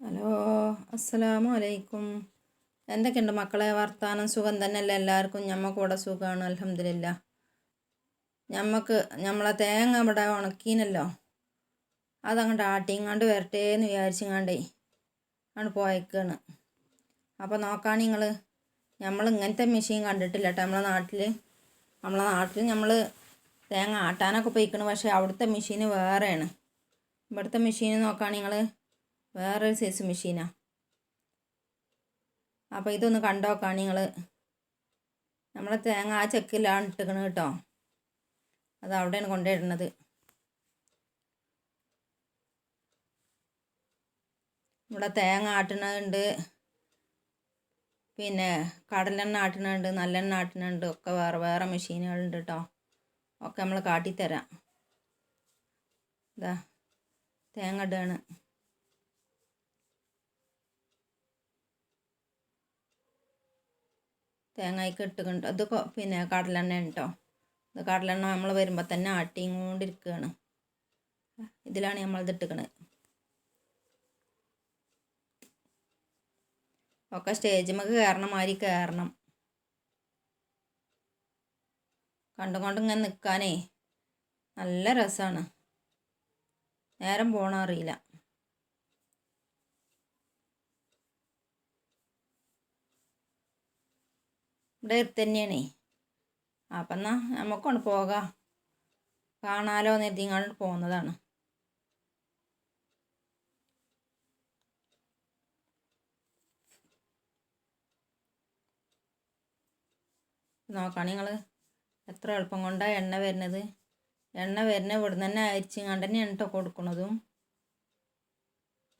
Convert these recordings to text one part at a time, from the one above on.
Hello അസ്സലാമു അലൈക്കും എന്തൊക്കെയുണ്ട് മക്കളെ? വർത്താനം സുഖം തന്നെയല്ലേ? എല്ലാവർക്കും ഞമ്മക്കൂടെ സുഖമാണ് അലഹമില്ല ഞമ്മക്ക് നമ്മളെ തേങ്ങ ഇവിടെ ഉണക്കീനല്ലോ. അതങ്ങോട്ട് ആട്ടിങ്ങാണ്ട് വരട്ടെ എന്ന് വിചാരിച്ചിങ്ങാണ്ടേ ആണ് പോയേക്കാണ്. അപ്പോൾ നോക്കാൻ നിങ്ങൾ നമ്മൾ ഇങ്ങനത്തെ മെഷീൻ കണ്ടിട്ടില്ല കേട്ടോ നമ്മളെ നാട്ടിൽ നമ്മളെ നാട്ടിൽ നമ്മൾ തേങ്ങ ആട്ടാനൊക്കെ പോയിക്കണ് പക്ഷേ അവിടുത്തെ മെഷീൻ വേറെയാണ്. ഇവിടുത്തെ മെഷീൻ നോക്കുകയാണെങ്കിൽ നിങ്ങൾ വേറൊരു സൈസ് മെഷീനാണ് അപ്പോൾ ഇതൊന്ന് കണ്ടോക്കാം നിങ്ങൾ നമ്മളെ തേങ്ങ ആ ചെക്കിലാണ് ഇട്ടിക്കണ് കേട്ടോ. അത് അവിടെയാണ് കൊണ്ടുവരുന്നത്. ഇവിടെ തേങ്ങ ആട്ടണുണ്ട് പിന്നെ കടലെണ്ണ ആട്ടണുണ്ട് നല്ലെണ്ണ ആട്ടണുണ്ട് ഒക്കെ വേറെ വേറെ മെഷീനുകളുണ്ട് കേട്ടോ. ഒക്കെ നമ്മൾ കാട്ടിത്തരാം. ഇതാ തേങ്ങ ഇടുകയാണ് തേങ്ങയ്ക്ക് ഇട്ടുകൊണ്ട് അത് പിന്നെ കടലെണ്ണ കേട്ടോ ഇത് കടലെണ്ണ നമ്മൾ വരുമ്പോൾ തന്നെ ആട്ടിയും കൊണ്ടിരിക്കുകയാണ് ഇതിലാണ് നമ്മളിത് ഇട്ടുക്കണത് ഒക്കെ സ്റ്റേജിമ്മക്ക് കയറണം മാതിരി കയറണം കണ്ടും കൊണ്ട് ഇങ്ങനെ നിൽക്കാനേ നല്ല രസമാണ് നേരം പോകണം അറിയില്ല. ഇവിടെ അടുത്ത് തന്നെയാണേ. അപ്പം എന്നാ നമുക്കൊണ്ട് പോകാം. കാണാലോ എന്ന് പോകുന്നതാണ്. നോക്കാം നിങ്ങൾ എത്ര എളുപ്പം കൊണ്ടാണ് എണ്ണ വരുന്നത്. എണ്ണ വരുന്ന ഇവിടുന്ന് തന്നെ അരിച്ചിങ്ങാണ്ട് തന്നെയാണ് കേട്ടോ കൊടുക്കണതും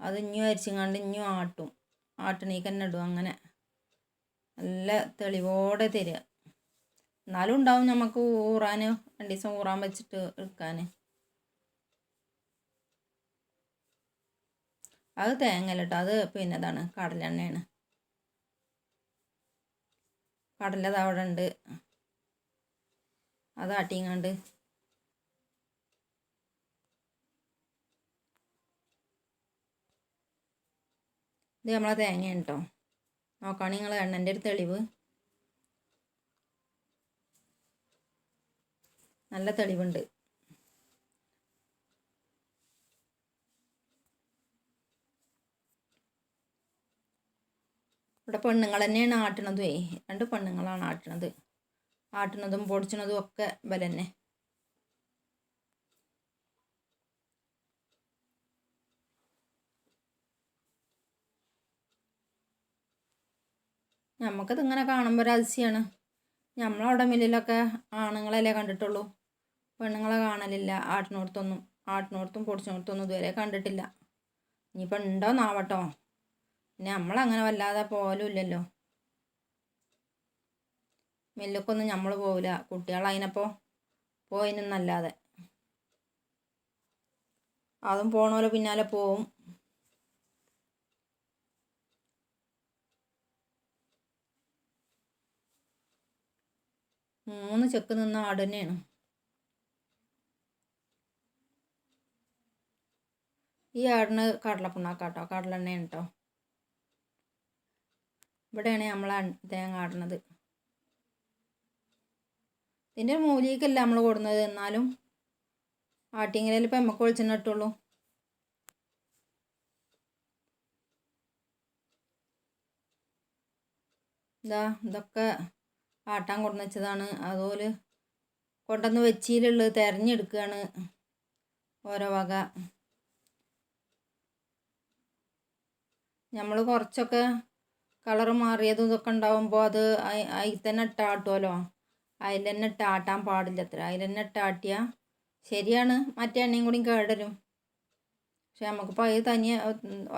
അത് ഇഞ്ഞും അരിച്ചിങ്ങാണ്ട് ഇഞ്ഞും ആട്ടും. ആട്ടണീക്ക് തന്നെ ഇടും അങ്ങനെ. നല്ല തെളിവോടെ തരിക. എന്നാലും ഉണ്ടാവും നമുക്ക് ഊറാൻ രണ്ട് ദിവസം ഊറാൻ വെച്ചിട്ട് എടുക്കാൻ. അത് തേങ്ങല്ല കേട്ടോ അത് പിന്നെ ഇതാണ് കടലെണ്ണയാണ് കടല ദാ അവിടെ ഉണ്ട്. അത് ആട്ടിങ്ങാണ്ട്. ഇത് നമ്മളെ തേങ്ങയാണ് കേട്ടോ നോക്കുകയാണെങ്കിൽ നിങ്ങൾ എണ്ണന്റെ ഒരു തെളിവ്. നല്ല തെളിവുണ്ട്. ഇവിടെ പെണ്ണുങ്ങൾ തന്നെയാണ് ആട്ടണതുമേ രണ്ട് പെണ്ണുങ്ങളാണ് ആട്ടണത്. ആട്ടണതും പൊടിച്ചണതും ഒക്കെ ഇവർ നമുക്കത് ഇങ്ങനെ കാണുമ്പോൾ ഒരു അതിശയമാണ് നമ്മളവിടെ മില്ലിലൊക്കെ ആണുങ്ങളല്ലേ കണ്ടിട്ടുള്ളൂ. പെണ്ണുങ്ങളെ കാണലില്ല. ആട്ടിനോടത്തൊന്നും ആട്ടിനോടത്തും പൊടിച്ചിനോടത്തൊന്നും ഇതുവരെ കണ്ടിട്ടില്ല. ഇനിയിപ്പോൾ ഉണ്ടോന്നാവട്ടോ. പിന്നെ നമ്മളങ്ങനെ വല്ലാതെ പോലും ഇല്ലല്ലോ. മില്ലക്കൊന്നും നമ്മൾ പോവില്ല. കുട്ടികളതിനപ്പോൾ പോയിനൊന്നല്ലാതെ. അതും പോണോലെ പിന്നാലെ പോവും. മൂന്ന് ചെക്ക് നിന്ന ആട് തന്നെയാണ് ഈ ആടിന് കടലപ്പിണ്ണാക്കാട്ടോ കടലെണ്ണയാണ് കേട്ടോ ഇവിടെയാണ് നമ്മൾ തേങ്ങ ആടുന്നത്. ഇതിന്റെ മൂലിക്കല്ല നമ്മൾ കൊടുക്കുന്നത് എന്നാലും ആട്ടിങ്ങലയിൽ ഇപ്പം നമുക്ക് വെളിച്ചെണ്ണ ഇട്ടുള്ളൂ ഇതാ ഇതൊക്കെ ആട്ടാൻ കൊണ്ടു വെച്ചതാണ്. അതുപോലെ കൊണ്ടുവന്ന് വെച്ചിലുള്ളത് തിരഞ്ഞെടുക്കുകയാണ് ഓരോ വക. നമ്മൾ കുറച്ചൊക്കെ കളർ മാറിയതും ഇതൊക്കെ ഉണ്ടാകുമ്പോൾ അത് അതിൽ തന്നെ ഇട്ടാട്ടുമല്ലോ അതിൽ തന്നെ ഇട്ടാട്ടാൻ പാടില്ല അത്ര. അതിൽ തന്നെ ഇട്ടാട്ടിയാൽ ശരിയാണ്. മറ്റേ എണ്ണയും കൂടി കേടരും. പക്ഷെ നമുക്കിപ്പോൾ അത് തനിയെ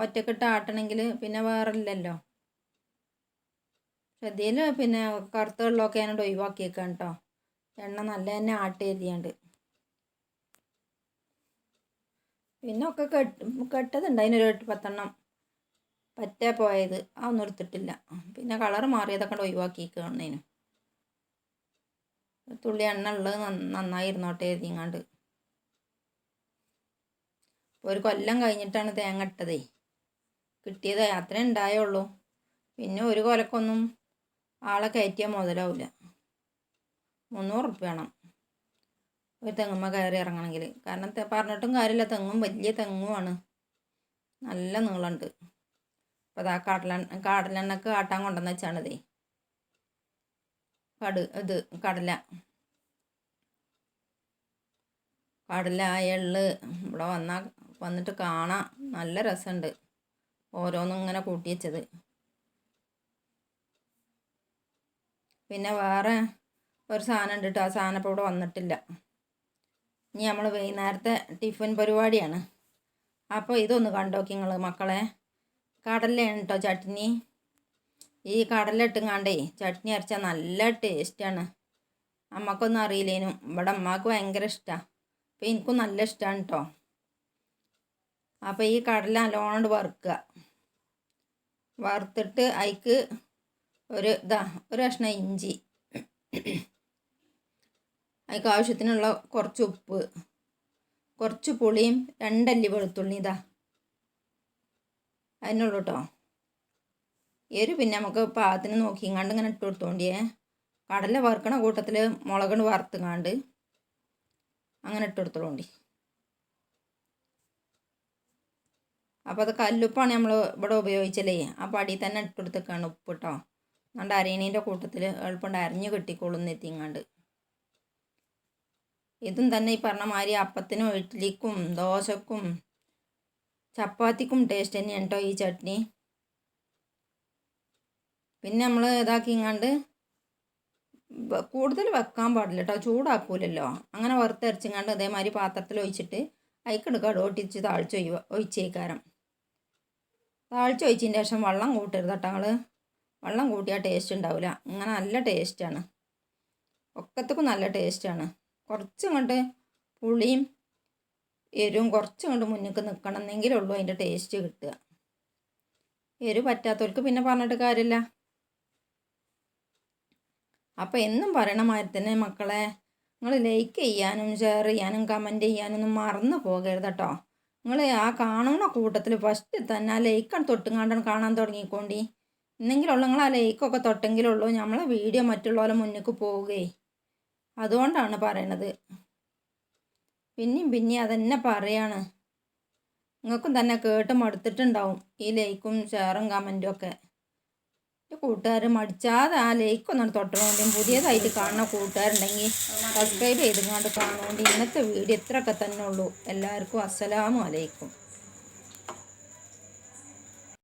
ഒറ്റക്കിട്ട് ആട്ടണമെങ്കിൽ പിന്നെ വേറെ ഇല്ലല്ലോ. ശ്രദ്ധയിൽ പിന്നെ കറുത്ത വെള്ളമൊക്കെ ഞാനോട് ഒഴിവാക്കിയേക്കാം കേട്ടോ എണ്ണ നല്ല തന്നെ ആട്ടി എഴുതിയാണ്ട് പിന്നെ ഒക്കെ കെട്ട് കെട്ടതുണ്ട്. അതിനൊരു എട്ട് പത്തെണ്ണം പറ്റാ പോയത്. അതൊന്നും എടുത്തിട്ടില്ല. പിന്നെ കളർ മാറിയതൊക്കെ ഒഴിവാക്കിയേക്കാണേനും തുള്ളി എണ്ണ ഉള്ളത് നന്നായി ഇരുന്നോട്ടെ എഴുതിങ്ങാണ്ട് ഒരു കൊല്ലം കഴിഞ്ഞിട്ടാണ് തേങ്ങ ഇട്ടതേ. കിട്ടിയത് അത്രേ ഉണ്ടായുള്ളൂ. പിന്നെ ഒരു കൊലക്കൊന്നും ആളെ കയറ്റിയാൽ മുതലാവില്ല മുന്നൂറ് റുപ്യ വേണം. ഒരു തെങ്ങുമ്മ കയറി ഇറങ്ങണമെങ്കിൽ കാരണം പറഞ്ഞിട്ടും കാര്യമില്ല. തെങ്ങും വലിയ തെങ്ങുമാണ്. നല്ല നീളമുണ്ട്. അപ്പോൾ അതാ കടല കടലെണ്ണക്ക് ആട്ടാൻ കൊണ്ടുവന്ന് വെച്ചാണിതേ കട് ഇത് കടല. കടല എള്ള് ഇവിടെ വന്നാൽ വന്നിട്ട് കാണാം. നല്ല രസമുണ്ട്. ഓരോന്നും ഇങ്ങനെ കൂട്ടി വെച്ചത്. പിന്നെ വേറെ ഒരു സാധനം ഉണ്ട് കേട്ടോ ആ സാധനം ഇപ്പോൾ ഇവിടെ വന്നിട്ടില്ല. ഇനി നമ്മൾ വൈകുന്നേരത്തെ ടിഫിൻ പരിപാടിയാണ്. അപ്പോൾ ഇതൊന്ന് കണ്ടോക്കി നിങ്ങൾ മക്കളെ. കടലയാണ് കേട്ടോ ചട്നി. ഈ കടല ഇട്ടുങ്ങാണ്ടേ ചട്നി അരച്ചാൽ നല്ല ടേസ്റ്റാണ്. അമ്മക്കൊന്നും അറിയില്ലേനും. ഇവിടെ അമ്മയ്ക്ക് ഭയങ്കര ഇഷ്ടമാണ് അപ്പോൾ എനിക്കും നല്ല ഇഷ്ടമാണ് കേട്ടോ അപ്പോൾ ഈ കടല നല്ലോണം വറുക്കുക. വറുത്തിട്ട് അതിക്ക് ഒരു ഇതാ ഒരു കഷ്ണം ഇഞ്ചി. അതിക്ക് ആവശ്യത്തിനുള്ള കുറച്ച് ഉപ്പ്. കുറച്ച് പുളിയും രണ്ടല്ലി വെളുത്തുള്ളി ഇതാ. അതിനുള്ളൂ കേട്ടോ എരു പിന്നെ നമുക്ക് പാകത്തിന് നോക്കിങ്ങാണ്ട് ഇങ്ങനെ ഇട്ട് കൊടുത്തോണ്ടിയേ. കടല വറുക്കണ കൂട്ടത്തിൽ മുളക് വറുത്തുങ്ങാണ്ട് അങ്ങനെ ഇട്ട് കൊടുത്തോണ്ടി അപ്പോൾ അത് കല്ലുപ്പാണ് നമ്മൾ ഇവിടെ ഉപയോഗിച്ചല്ലേ. ആ പടി തന്നെ ഇട്ട് കൊടുത്തേക്കാണ് ഉപ്പ് കേട്ടോ അതുകൊണ്ട് അരയണീന്റെ കൂട്ടത്തിൽ എളുപ്പമുണ്ട്. അരിഞ്ഞ് കിട്ടിക്കോളും എത്തിങ്ങാണ്ട് ഇതും തന്നെ ഈ പറഞ്ഞ മാതിരി അപ്പത്തിനും ഇഡ്ഡലിക്കും ദോശക്കും ചപ്പാത്തിക്കും ടേസ്റ്റ് തന്നെയാണ് കേട്ടോ ഈ ചട്നി. പിന്നെ നമ്മൾ ഇതാക്കിങ്ങാണ്ട് കൂടുതൽ വെക്കാൻ പാടില്ല കേട്ടോ ചൂടാക്കൂലല്ലോ. അങ്ങനെ വറുത്തരച്ചിങ്ങാണ്ട് അതേമാതിരി പാത്രത്തിൽ ഒഴിച്ചിട്ട് അതിക്കിട് ഒട്ടിച്ച് താഴ്ച ഒഴിവ ഒഴിച്ചേക്കാരം. താഴ്ച ഒഴിച്ചതിന് ശേഷം വെള്ളം കൂട്ടരുത് കേട്ടോ നിങ്ങൾ വെള്ളം കൂട്ടിയാൽ ടേസ്റ്റ് ഉണ്ടാവില്ല അങ്ങനെ നല്ല ടേസ്റ്റാണ് ഒക്കത്തക്കും നല്ല ടേസ്റ്റാണ് കുറച്ച് കൊണ്ട് പുളിയും എരിവും കുറച്ച് കൊണ്ട് മുന്നിലേക്ക് നിൽക്കണം എന്നെങ്കിലേ ഉള്ളൂ അതിന്റെ ടേസ്റ്റ് കിട്ടുക. എരിവ് പറ്റാത്തവർക്ക് പിന്നെ പറഞ്ഞിട്ട് കാര്യമില്ല. അപ്പോൾ എന്നും പറയണ മാതിരി തന്നെ മക്കളെ നിങ്ങൾ ലൈക്ക് ചെയ്യാനും ഷെയർ ചെയ്യാനും കമന്റ് ചെയ്യാനൊന്നും മറന്നു പോകരുത് കേട്ടോ. നിങ്ങൾ ആ കാണുന്ന കൂട്ടത്തിൽ ഫസ്റ്റ് തന്നെ ആ ലൈക്കാണ് തൊട്ടും കാണാൻ കാണാൻ തുടങ്ങിക്കോണ്ടി. എന്നെങ്കിലുള്ള നിങ്ങൾ ആ ലൈക്കൊക്കെ തൊട്ടെങ്കിലുള്ളൂ. നമ്മളെ വീഡിയോ മറ്റുള്ളവരെ മുന്നേക്ക് പോവുകയെ അതുകൊണ്ടാണ് പറയണത്. പിന്നെയും പിന്നെയും അതന്നെ പറയാണ്. നിങ്ങൾക്കും തന്നെ കേട്ട് മടുത്തിട്ടുണ്ടാവും ഈ ലൈക്കും ഷെയറും കമന്റും ഒക്കെ. കൂട്ടുകാർ മടിച്ചാതെ ആ ലൈക്കൊന്നും തൊട്ടുകൊണ്ടും പുതിയതായിട്ട് കാണുന്ന കൂട്ടുകാരുണ്ടെങ്കിൽ സബ്സ്ക്രൈബ് ചെയ്തുകൊണ്ട് കാണുകൊണ്ട് ഇന്നത്തെ വീഡിയോ ഇത്രയൊക്കെ തന്നെ ഉള്ളൂ. എല്ലാവർക്കും അസ്സലാമു അലൈക്കും.